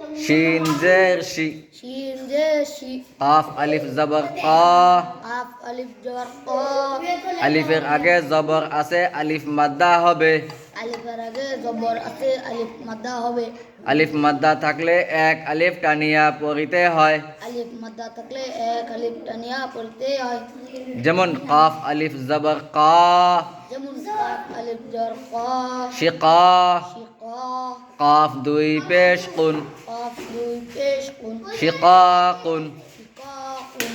She শিন জে শি কাফ আলিফ জবর ক আফ আলিফ জবর ক আলিফের আগে জবর আছে আলিফ মাদ্দা হবে আলিফের আগে জবর আছে আলিফ মাদ্দা হবে আলিফ মাদ্দা থাকলে এক আলিফ টানিয়া পড়িতে হয় আলিফ মাদ্দা থাকলে এক আলিফ টানিয়া পড়তে হয় যেমন কাফ আলিফ জবর ক যেমন কাফ আলিফ জবর ক শিকা শিকা কাফ দুই পেশ কুন কাফ দুই পেশ কুন শিকাকুন শিকাকুন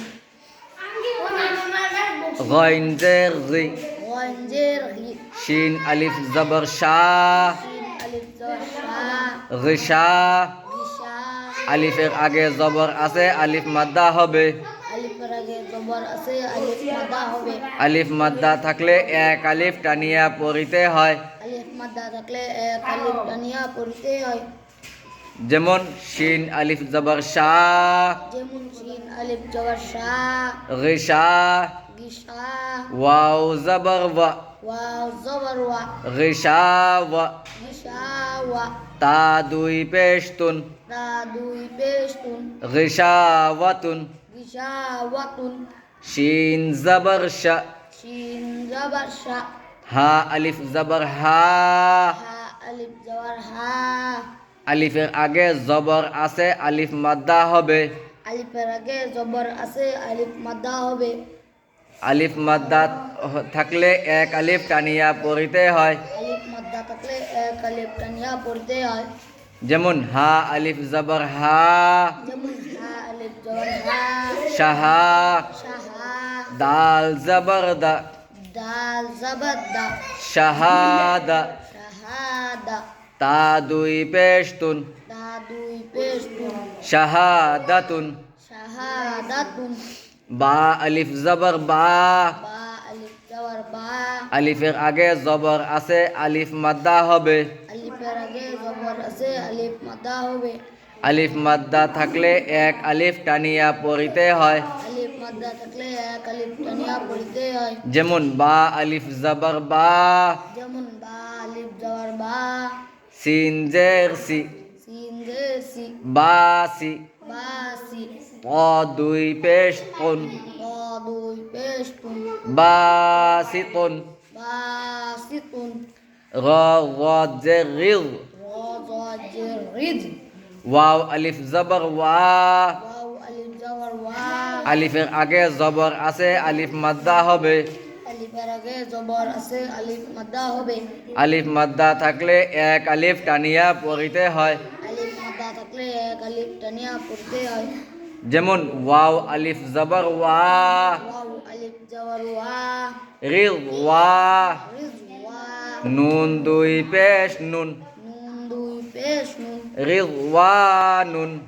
غين زير غي গঞ্জের হি শিন আলিফ জবর শাহ শিন আলিফ জবর শা গিশা বিশা আলিফের আগে জবর আছে আলিফ মাদ্দা হবে আলিফের আগে জবর আছে আলিফ মাদ্দা হবে আলিফ মাদ্দা থাকলে এক আলিফ টানিয়া পড়িতে হয় আলিফ মাদ্দা থাকলে এক আলিফ টানিয়া পড়তে হয় যেমন শিন আলিফ জবর শাহ যেমন শিন আলিফ জবর শা গিশা গিশা ওয়াও জবর ওয়া ওয়াও জবর ওয়া গিশা ওয়া গিশা ওয়া তা দুই পেশতুন তা দুই পেশতুন গিশাওয়াতুন গিশা ওয়াতুন শিন জবর শা শিন জবর শা হা আলিফ জবর হা হা আলিফ জবর হা আলিফের আগে জবর আছে আলিফ মাদ্দা হবে। আলিফের আগে জবর আছে আলিফ মাদ্দা হবে। আলিফ মাদ্দা থাকলে এক আলিফ টানিয়া পড়িতে হয়। আলিফ মাদ্দা থাকলে এক আলিফ টানিয়া পড়তে হয়। যেমন হা আলিফ জবর হা যেমন হা আলিফ জবর হা শাহা শাহা দাল জবর দা দাল জবর দা শাহাদা শাহাদা তা দুই পেশতুন। দুই পেশতুন। শাহাদাতুন। শাহাদাতুন। বা আলিফ জবর বা। বা আলিফ জবর বা। আলিফের আগে জবর আছে আলিফ মাদ্দা হবে। আলিফের আগে জবর আছে আলিফ মাদ্দা হবে। আলিফ মাদ্দা থাকলে এক আলিফ টানিয়া পড়িতে হয়। আলিফ মাদ্দা থাকলে এক আলিফ টানিয়া পড়তে হয়। যেমন বা আলিফ জবর বা। যেমন বা আলিফ জবর বা। সিন জের সি সিন জে সি বাসি। বাসি। ক দুই পেশ কুন ক দুই পেশতুন বাসিতুন। বাসিতুন। র র জের রিল রজর রিজ ওয়াও আলিফ জবর ওয়া। ওয়াও আলিফ জবর ওয়া। আলিফের আগে জবর আছে আলিফ মাদ্দা হবে। আলিফের আগে জবর আছে আলিফ মাদ্দা হবে। আলিফ মাদ্দা থাকলে এক আলিফ টানিয়া পড়িতে হয়। আলিফ মাদ্দা থাকলে এক আলিফ টানিয়া পড়তে হয়। যেমন ওয়াও আলিফ জবর ওয়া। ওয়াও আলিফ জবর ওয়া। রিল ওয়া। রিজ ওয়া। নুন দুই পেশ নুন। নুন দুই পেশ নুন। রিল ওয়া নুন।